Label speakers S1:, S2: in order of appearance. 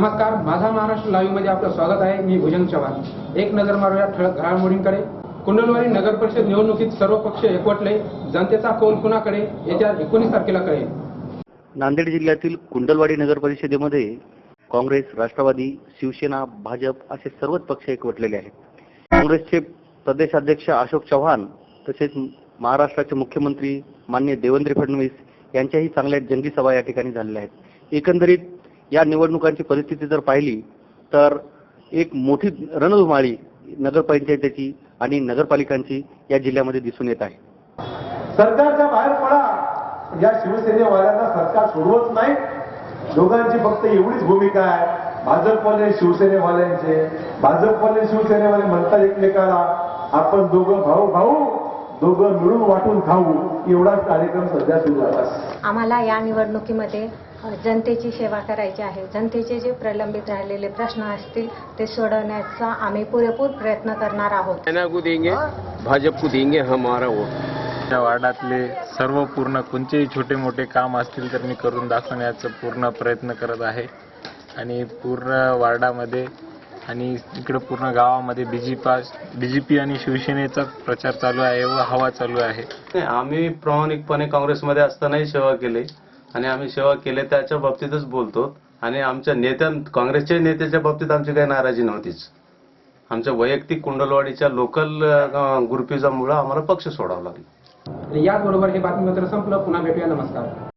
S1: नमस्कार माझा महाराष्ट्र लाईव्हमध्ये आपलं स्वागत आहे. मी भुजंग चव्हाण. एक नजर मारूया ठळक घडामोडींकडे कुंडलवाडी नगर परिषद निवडणुकीत सर्व पक्ष एकवटले. जनतेचा कौल कुणाकडे? येत्या एकोणीस तारखेला कळेल.
S2: नांदेड जिल्ह्यातील कुंडलवाडी नगर परिषदेमध्ये काँग्रेस राष्ट्रवादी शिवसेना भाजप असे सर्वच पक्ष एकवटलेले आहेत. काँग्रेसचे प्रदेशाध्यक्ष अशोक चव्हाण तसेच महाराष्ट्राचे मुख्यमंत्री मान्य देवेंद्र फडणवीस यांच्याही चांगल्या जंगी सभा या ठिकाणी झालेल्या आहेत. एकंदरीत या निवडणुकांची परिस्थिती जर पाहिली तर एक मोठी रणधुमाळी नगरपंचायतीची आणि नगरपालिकांची या जिल्ह्यामध्ये दिसून येत आहे.
S3: सरकारच्या बाहेर पडा. या शिवसेनेवाल्यांना सरकार सोडवत नाही. दोघांची फक्त एवढीच भूमिका आहे. भाजपवाले शिवसेनेवाल्यांचे. भाजपवाले शिवसेनेवाले म्हणतात एकमेकाला आपण दोघं भाऊ भाऊ दोघं मिळून वाटून खाऊ. एवढाच कार्यक्रम सध्या सुरू आहे.
S4: आम्हाला या निवडणुकीमध्ये जनतेची सेवा करायची आहे. जनतेचे जे प्रलंबित राहिलेले प्रश्न असतील ते सोडवण्याचा आम्ही पुरेपूर प्रयत्न करणार आहोत.
S5: सेना को देंगे? भाजप को देंगे हमारा वोट.
S6: या वार्डातले सर्व पूर्ण कोणतेही छोटे मोठे काम असतील तर मी करून दाखवण्याचा पूर्ण प्रयत्न करत आहे. आणि पूर्ण वार्डामध्ये आणि इकडं पूर्ण गावामध्ये बीजेपा बीजेपी आणि शिवसेनेचा प्रचार चालू आहे व हवा चालू आहे.
S7: आम्ही प्रामाणिकपणे काँग्रेसमध्ये असतानाही सेवा केली. आणि आम्ही सेवा केली त्याच्या बाबतीतच बोलतो. आणि आमच्या नेत्या काँग्रेसच्या नेत्याच्या बाबतीत आमची काही नाराजी नव्हतीच. आमच्या वैयक्तिक कुंडलवाडीच्या लोकल ग्रुपिझममुळे आम्हाला पक्ष सोडावा लागला.
S1: याचबरोबर हे बातमीपत्र संपलं. पुन्हा भेटूया. नमस्कार.